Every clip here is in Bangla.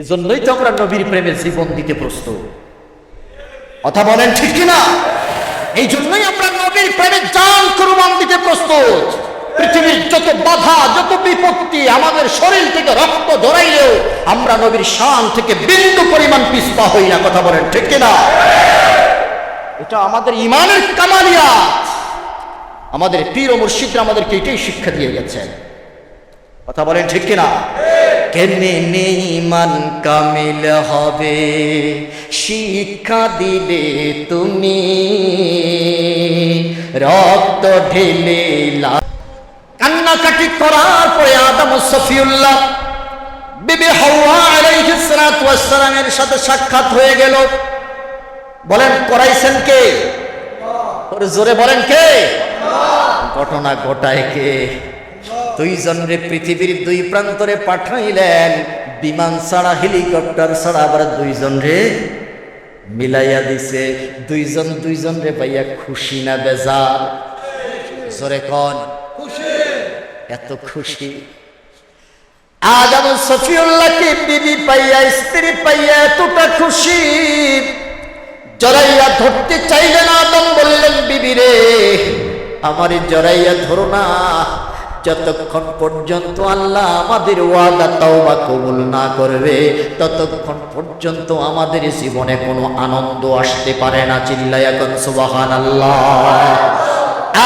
এজন্যই তো আমরা নবীর প্রেমে জীবন দিতে প্রস্তুত। কথা বলেন ঠিক কিনা? এই জন্যই আমরা নবীর প্রেমে জান কুরবান দিতে প্রস্তুত। পৃথিবীর যত বাধা, যত বিপত্তি আমাদের শরীর থেকে রক্ত ধরাইলেও আমরা নবীর শান থেকে বিন্দু পরিমাণ পিস্পা হই না, কথা বলেন ঠিক কিনা? এটা আমাদের ইমানের কামালিয়াত আমাদের পীর ও মুর্শিদরা আমাদেরকে এটাই শিক্ষা দিয়ে গেছেন। কথা বলেন ঠিক কিনা? কেনে নেই মান কামিল হবে। শিক্ষা দিলে তুমি রক্ত ঢেলে কান্নাকাটি করার পরে আদম সফিউল্লাহ বিবি হাওয়া আলাইহিস সালাতু ওয়াস সাথে সাক্ষাৎ হয়ে গেল। বলেন করাইছেন কে? জোরে বলেন কে? ঘটনা ঘটায় কে? দুইজন রে পৃথিবীর দুই প্রান্তরে পাঠাইলেন বিমান ছাড়া হেলিকপ্টার ছাড়া আবার দুইজন রে মিলাইয়া দিছে। দুইজন দুইজন রে পাইয়া খুশি না বেজার? জোরে কন। খুশি। এত খুশি। আদম সফিউল্লাহকে বিবি পাইয়া স্ত্রী পাইয়া এতটা খুশি। জড়াইয়া ধরতে চাইলেন আদম বললেন বিবি রে আমার জড়াইয়া ধরো না। যতক্ষণ পর্যন্ত আল্লাহ আমাদের ওয়াদা, তাওবা কবুল না করবে, ততক্ষণ পর্যন্ত আমাদের জীবনে কোনো আনন্দ আসতে পারে না। চিল্লাইয়া কোন সুবাহান আল্লাহ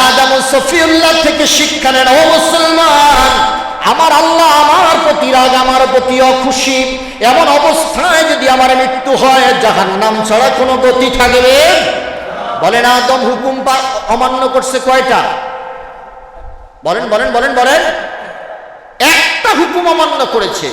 আদম সফিউল্লাহ থেকে শিক্ষা নেন, ও মুসলমান, আমার আল্লাহ আমার প্রতি রাগ, আমার প্রতি অখুশি। এমন অবস্থায় যদি আমার মৃত্যু হয় জাহান নাম ছাড়া কোনো গতি থাকবে? বলেন, আদম হুকুম অমান্য করছে কয়টা? বলেন বলেন বলেন বলেন। একটা হুকুম অমান্য করেছে।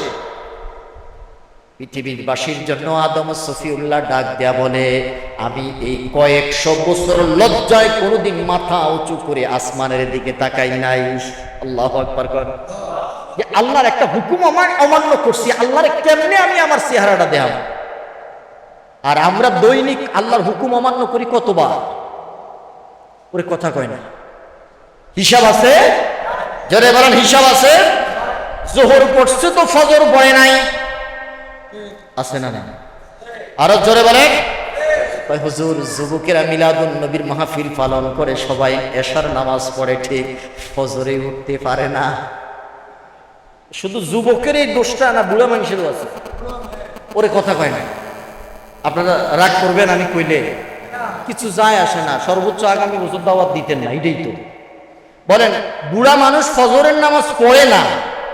পৃথিবীর বাসীর জন্য আদম সফিউল্লাহ ডাক দেয়া বলে, আমি এই কয়েকশো বছর লজ্জায় কোনোদিন মাথা উঁচু করে আসমানের দিকে তাকাই নাই। আল্লাহ আকবার কর। যে আল্লাহর একটা হুকুম আমার অমান্য করছি, আল্লাহর কেমনে আমি আমার চেহারাটা দেখাব? আর আমরা দৈনিক আল্লাহর হুকুম অমান্য করি কতবার? ওরে কথা কয় না। হিসাব আছে? জোরে বলেন, হিসাব আছে? জোহর পড়ছে তো ফজর পড়ে নাই। আছে না না আরও জোরে বলেন। হুজুর, যুবকেরা মিলাদুন নবীর মাহফিল পালন করে সবাই এশার নামাজ পড়ে, ঠিক ফজরে উঠতে পারে না। শুধু যুবকের এই দোষটা না, বুড়া মানুষেরও আছে। ওরে কথা কয় না। আপনারা রাগ করবেন, আমি কইলে। কিছু যায় আসে না। সর্বোচ্চ আগামী বছর দাওয়াত দিতেন না এটাই তো। বলেন, বুড়া মানুষ ফজরের নামাজ পড়ে না।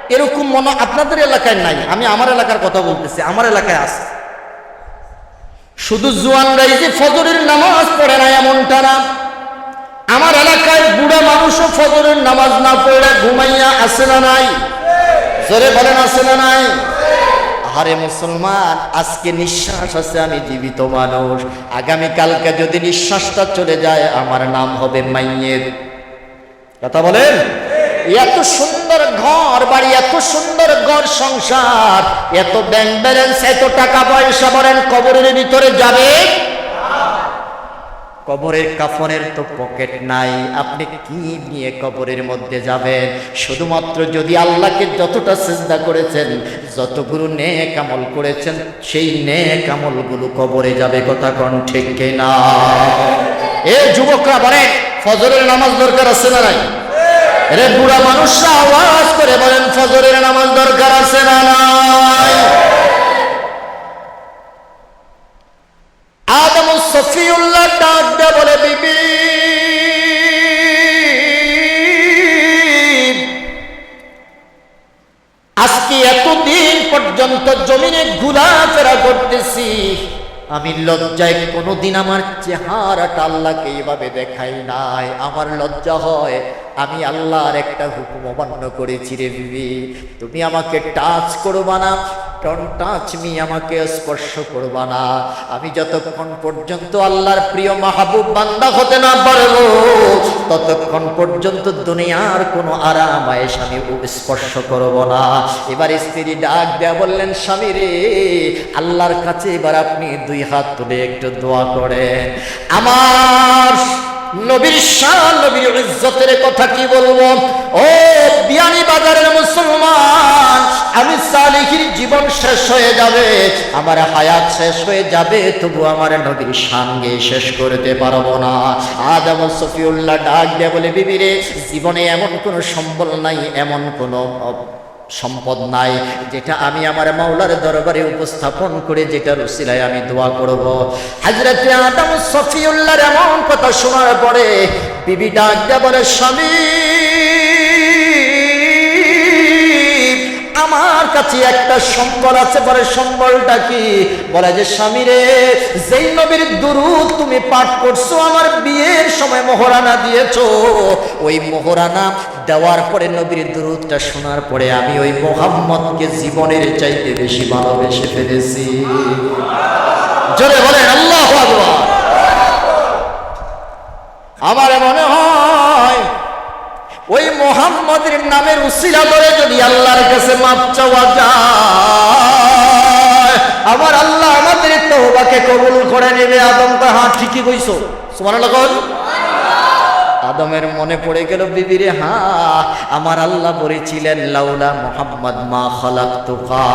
এরকম মনে আপনাদের এলাকায় নাই। আমি আমার এলাকার কথা বলতেছি, আমার এলাকায় আছে। শুধু জুয়ানরাই যে ফজরের নামাজ পড়ে না, এমনটা না। আমার এলাকায় বুড়া মানুষও ফজরের নামাজ না পড়ে, ঘুমাইয়া আসে না নাই? জোরে বলেন আসে না নাই? আরে মুসলমান, আজকে নিঃশ্বাস আছে, আমি জীবিত মানুষ। আগামী কালকে যদি নিঃশ্বাসটা চলে যায়, আমার নাম হবে মাইয়ের। কথা বলেন? এত সুন্দর ঘর বাড়ি এত সুন্দর ঘর সংসার এত ব্যাংক ব্যালেন্স এত টাকা পয়সা বলেন কবরের ভিতরে যাবে? কবরের কাফনের তো পকেট নাই আপনি কি নিয়ে কবরের মধ্যে যাবেন? শুধুমাত্র যদি আল্লাহকে যতটা চিন্তা করেছেন যতগুলো নেক আমল করেছেন সেই নেক আমলগুলো কবরে যাবে কথা কোন ঠিক না এ যুবকরা বলেন ফজরের নামাজ দরকার আছে না নাই? রে বুড়া মানুষরা আওয়াজ করে বলেন, ফজরের নামাজ দরকার আছে না নাই? আদম সফিউল্লাহ ডাক দেয়া বলে, বিবি, আজকে এতদিন পর্যন্ত জমিনে ঘোরাফেরা করতেছি। আমি লজ্জায় কোনোদিন আমার চেহারাটা আল্লাহকে এইভাবে দেখাই নাই। আমার লজ্জা হয় আমি আল্লাহর একটা হুকুম অমান্য করেছি রে বিবি। তুমি আমাকে টাচ করবা না টাচ মি আমাকে স্পর্শ করবা না। আমি যতক্ষণ পর্যন্ত আল্লাহর প্রিয় মাহবুব বান্দা হতে না পারব, ততক্ষণ পর্যন্ত দুনিয়ার কোনো আরাম আয়েস আমি স্পর্শ করব না। এবার স্ত্রী ডাক দেয়া বললেন, স্বামী রে, আল্লাহর কাছে এবার আপনি দুই হাত তুলে একটু দোয়া করেন। আমার নবীর শান, নবীর ইজ্জতের কথা কি বলব? ও বিয়ানি বাজারের মুসলমান, আমি সালিহির জীবন শেষ হয়ে যাবে, আমার হায়াত শেষ হয়ে যাবে তবু আমার নবীর সঙ্গে শেষ করতে পারব না। আদম সফিউল্লাহ ডাক দিয়ে বলে বিবিরে জীবনে এমন কোনো সম্বল নাই, এমন কোনো সম্পদ নাই, যেটা আমি আমার মাওলার দরবারে উপস্থাপন করে যেটা রসিলায় আমি দোয়া করব। হাজরতে আদম সফিউল্লাহর এমন কথা শোনার পরে, বিবি ডাক বলে স্বামী আমার কাছে একটা সম্বল আছে, বলে সম্বলটা কি? বলে যে, স্বামী রে, যেই নবীর দুরুদ তুমি পাঠ করছ, আমার বিয়ের সময় মোহরানা দিয়েছ। ওই মোহরানা দেওয়ার পরে নবীর দুরুদটা শোনার পরে আমি ওই মোহাম্মদকে জীবনের চাইতে বেশি ভালোবেসে ফেলেছি। জোরে বলেন, আল্লাহ আমার মনে হয় ওই মোহাম্মদের নামের উসিলা ধরে যদি আল্লাহর কাছে মাপ চাওয়া যায়, আমার আল্লাহ আমাদের তওবাকে কবুল করে নেবে। আদম হ্যাঁ ঠিকই কইছো। সুমান আদমের মনে পড়ে গেল বিবিরে হা, আমার আল্লাহ বলেছিলেন, লাউলা মোহাম্মদ মা খালাক তুকা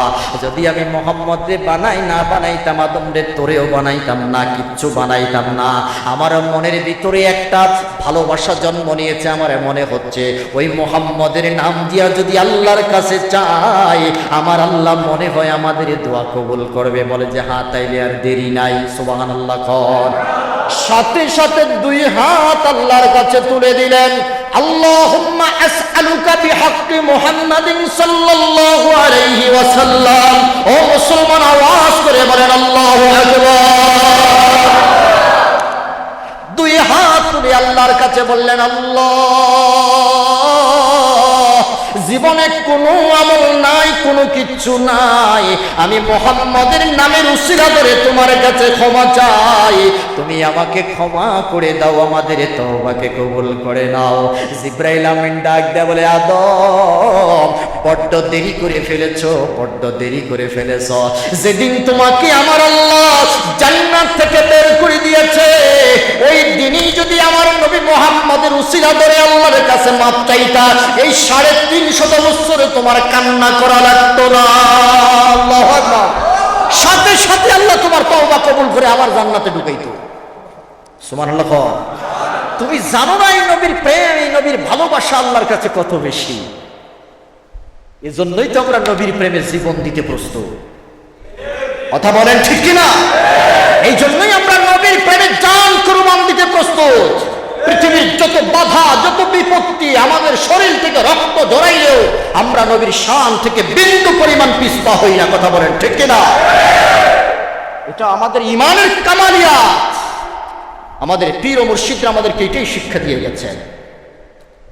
যদি আমি মোহাম্মদ রে বানাই, না বানাইতাম, আদম রে তোরেও বানাইতাম না, কিচ্ছু বানাইতাম না। আমার মনের ভিতরে একটা ভালোবাসা জন্ম নিয়েছে, আমার মনে হচ্ছে, ওই মোহাম্মদের নাম দিয়া যদি আল্লাহর কাছে চাই, আমার আল্লাহ মনে হয় আমাদের দোয়া কবুল করবে। বলে যে, হা, তাইলে আর দেরি নাই সুবাহান আল্লাহ কর। সাথে সাথে দুই হাত আল্লাহর কাছে তুলে দিলেন। আল্লাহুম্মা আসআলুকা বিহাক্কি মুহাম্মাদিন সাল্লাল্লাহু আলাইহি ওয়াসাল্লাম। ও মুসলমান, আওয়াজ করে বলেন, আল্লাহু আকবার। দুই হাত তুলে আল্লাহর কাছে বললেন, আল্লাহ জীবনে কোনো আমল নাই, কোনো কিচ্ছু নাই। আমি মোহাম্মদের নামের উসিরা ধরে তোমার কাছে ক্ষমা চাই। তুমি আমাকে ক্ষমা করে দাও, আমাদের তওবাকে কবুল করে নাও। জিব্রাইল আমিন ডাক দেয়া বলে, আদম, বড্ড দেরি করে ফেলেছো, বড্ড দেরি করে ফেলেছ। যেদিন তোমাকে আমার আল্লাহ জান্নাত থেকে বের করে দিয়েছে, ওই দিনই যদি আমার নবী মোহাম্মদের উসিলা ধরে আল্লাহর কাছে মাপ চাইতা, এই সাড়ে তিনশত বছরে তোমার কান্না করা লাগতো না। সাথে সাথে আল্লাহ তোমার তওবা কবুল করে আবার জান্নাতে ঢুকাইতো। সুবহানাল্লাহ কর। তুমি জানো না এই নবীর প্রেম এই নবীর ভালোবাসা আল্লাহর কাছে কত বেশি? এজন্যই তো আমরা নবীর প্রেমে জীবন দিতে প্রস্তুত। কথা বলেন ঠিক কিনা? এই জন্যই আমরা নবীর প্রেমে জান কুরবান দিতে প্রস্তুত। পৃথিবীর যত বাধা, যত বিপত্তি আমাদের শরীর থেকে রক্ত জড়াইলেও আমরা নবীর শান থেকে বিন্দু পরিমাণ পিস্পা হই না, কথা বলেন ঠিক কিনা? এটা আমাদের ইমানের কামালিয়া। আমাদের পীর ও মুর্শিদরা আমাদেরকে এটাই শিক্ষা দিয়ে গেছেন।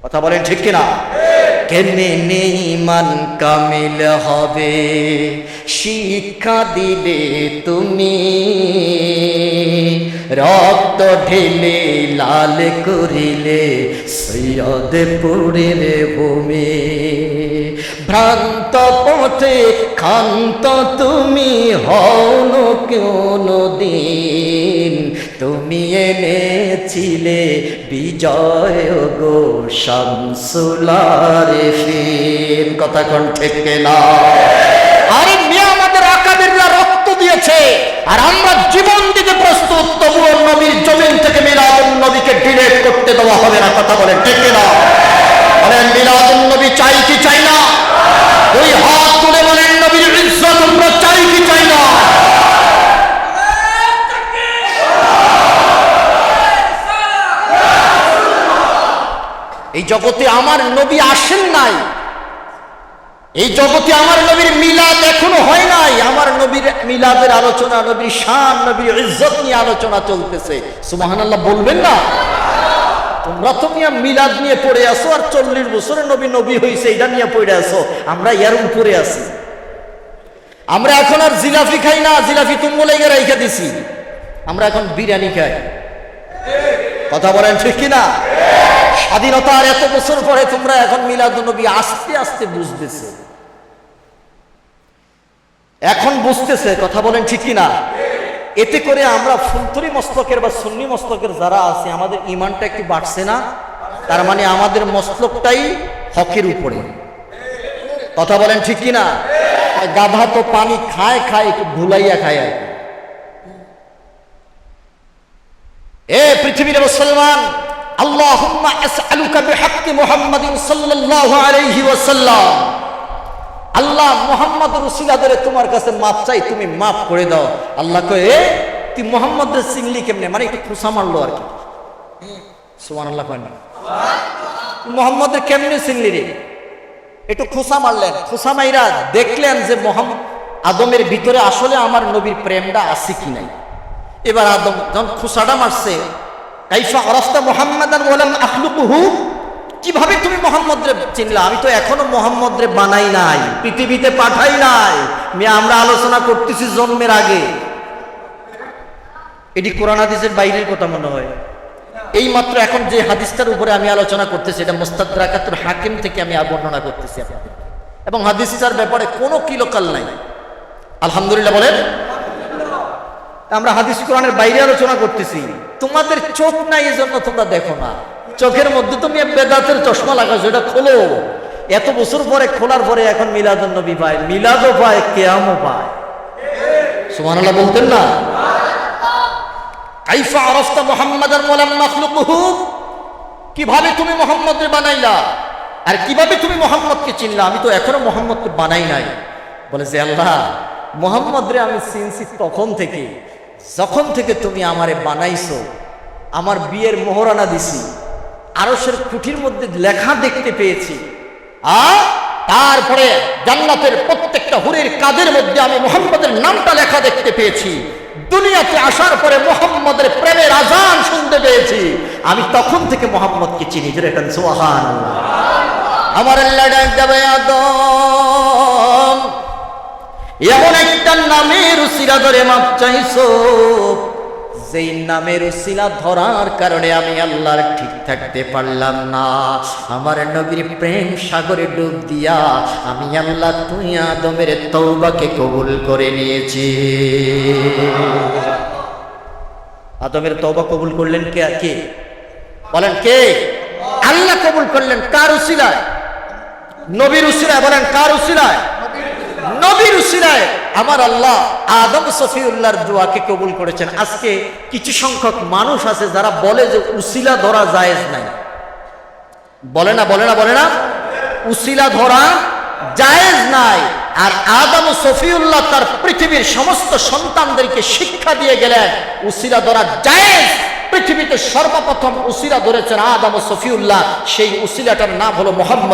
কথা বলেন ঠিক কিনা? কেনে নেই মান কামিল হবে? শিক্ষা দিলে তুমি রক্ত ঢেলে লাল করিলে সৈয়দ সৈয়দপুরের ভূমি। ভ্রান্ত পথে খান্ত তুমি হন কোন দিন। তুমি এনেছিলে বিজয় গো শামসুলার ফিন কথা কোন ঠিক না আরে মিয়া, আমাদের আকাবিররা রক্ত দিয়েছে। আর আমরা জীবন দিতে প্রস্তুত, তবুও নবীর জমিন থেকে মিলাদুন নবীকে ডিলেট করতে দেওয়া হবে না। কথা বলে ঠিক না বলেন, মিলাদুন নবী চাই কি চাই না? দুই হাত তুলে বলেন, নবীর ইজ্জত কি চাই না? এই জগতে আমার নবী আসেন নাই। এই জগতে আমার নবীর মিলাদ এখনও হয় নাই। আমার নবীর মিলাদের আলোচনা, নবীর শান, নবীর ইজ্জত নিয়ে আলোচনা চলতেছে। সুবহানাল্লাহ, বলবেন না? তোমরা তো মিয়া মিলাদ নিয়ে পড়ে আসো আর চল্লিশ বছরে নবী নবী হয়েছে এটা নিয়ে পড়ে আসো আমরা ইয়ার উপরে আছি। আমরা এখন আর জিলাফি খাই না, জিলাফি তুমলেগে রেখে দিছি। আমরা এখন বিরিয়ানি খাই। কথা বলেন ঠিক কিনা? স্বাধীনতার এত বছর পরে তোমরা এখন মিলাদ নবী আস্তে আস্তে বুঝতেছে। এখন বুঝতেছে, কথা বলেন ঠিক কিনা? এতে করে আমরা ফুলতুরি মস্তকের বা সুন্নি মস্তকের যারা আছে, আমাদের ইমানটা একটু বাড়ছে না? তার মানে আমাদের মস্তকটাই হকের উপরে। কথা বলেন ঠিক কি না আর গাধা তো পানি খায় খায়, একটু ভুলাইয়া খায় এ পৃথিবীর মুসলমান, আল্লাহুম্মা আসআলুকা বিহাক্কি মুহাম্মাদিন সাল্লাল্লাহু আলাইহি ওয়াসাল্লাম। আল্লাহ মোহাম্মদ রসিলা ধরে তোমার কাছে মাপ চাই, তুমি মাফ করে দাও। আল্লাহ কয়ে তুই মোহাম্মদের চিনলি কেমনে? মানে একটু খুশা মারলো আর কি। সুমান আল্লাহ কয় না। মোহাম্মদের কেমনে চিনলি রে? একটু খুশা মারলেন খুশা মাইরা দেখলেন যে মোহাম্মদ আদমের ভিতরে আসলে আমার নবীর প্রেমটা আছে কি নাই। এবার আদম যখন খুশাটা মারছে, কাইফা অরস্তা মোহাম্মদান বললাম আখলুকুহু? কীভাবে তুমি মোহাম্মদ রে চিনলা? আমি তো এখনও মোহাম্মদ রে বানাই নাই, পৃথিবীতে পাঠাই নাই। মেয়ে, আমরা আলোচনা করতেছি জন্মের আগে। এটি কোরআন হাদিসের বাইরের কথা মনে হয়। এই মাত্র এখন যে হাদিসটার উপরে আমি আলোচনা করতেছি, এটা মোস্তাদ মোস্তাদাকাতুর হাকিম থেকে আমি বর্ণনা করতেছি। এবং হাদিসটার ব্যাপারে কোনো কিলোকাল নাই। আলহামদুলিল্লাহ বলেন। আমরা হাদিস কোরআনের বাইরে আলোচনা করতেছি। তোমাদের চোখ নাই এই জন্য তোমরা দেখো না। চোখের মধ্যে তুমি বেদাতের চশমা লাগাছো এটা খোলো। এত বছর পরে খোলার পরে এখন মিলাদুন নবী পায়, মিলাদও পায়, কেয়ামও পায়। সুবহানাল্লাহ বলতেন না? কাইফা আরফতা মুহাম্মাদান ওয়ালাম মাখলুকুহু? কীভাবে তুমি মোহাম্মদকে বানাইলা? আর কীভাবে তুমি মোহাম্মদকে চিনলা? আমি তো এখনও মোহাম্মদকে বানাই নাই। বলে যে আল্লাহ, মোহাম্মদ রে আমি চিনছি তখন থেকে। যখন থেকে তুমি আমারে বানাইছো, আমার বিয়ের মোহরানা দিছি। আরসের কুঠির মধ্যে লেখা দেখতে পেয়েছি। আ তারপরে জান্নাতের প্রত্যেকটা হুরের কাদের মধ্যে আমি মোহাম্মদের নামটা লেখা দেখতে পেয়েছি। দুনিয়াতে আসার পরে মোহাম্মদের প্রেমের আজান শুনতে পেয়েছি। আমি তখন থেকে মোহাম্মদকে চিনি, জোরে কান সুবহান আমার এমন একটা নামের ধরে মাপ চাইছো। যেই নামের উসিলা ধরার কারণে আমি আল্লাহর ঠিক থাকতে পারলাম না। আমার নবীর প্রেম সাগরে ডুব দিয়া আমি আল্লাহ তুই আদমের তৌবাকে কবুল করে নিয়েছি। আদমের তৌবা কবুল করলেন কে কে? বলেন কে? আল্লাহ কবুল করলেন কার উসিলায় নবীর উসিলায় বলেন কার উসিলায় নবীর উসিলায় আমার আল্লাহ আদম সফিউল্লাহর দোয়াকে কবুল করেছেন। আজকে কিছু সংখ্যক মানুষ আছে যারা বলে যে উসিলা ধরা জায়েজ নাই। বলে না বলে না বলে না। উসিলা ধরা জায়েজ নাই। আর আদম সফিউল্লাহ তার পৃথিবীর সমস্ত সন্তানদেরকে শিক্ষা দিয়ে গেলেন, উসিলা ধরা জায়েজ। পৃথিবীতে সর্বপ্রথম উসিলা ধরেছেন আদম সফিউল্লাহ। সেই উসিলাটার নাম হলো মোহাম্মদ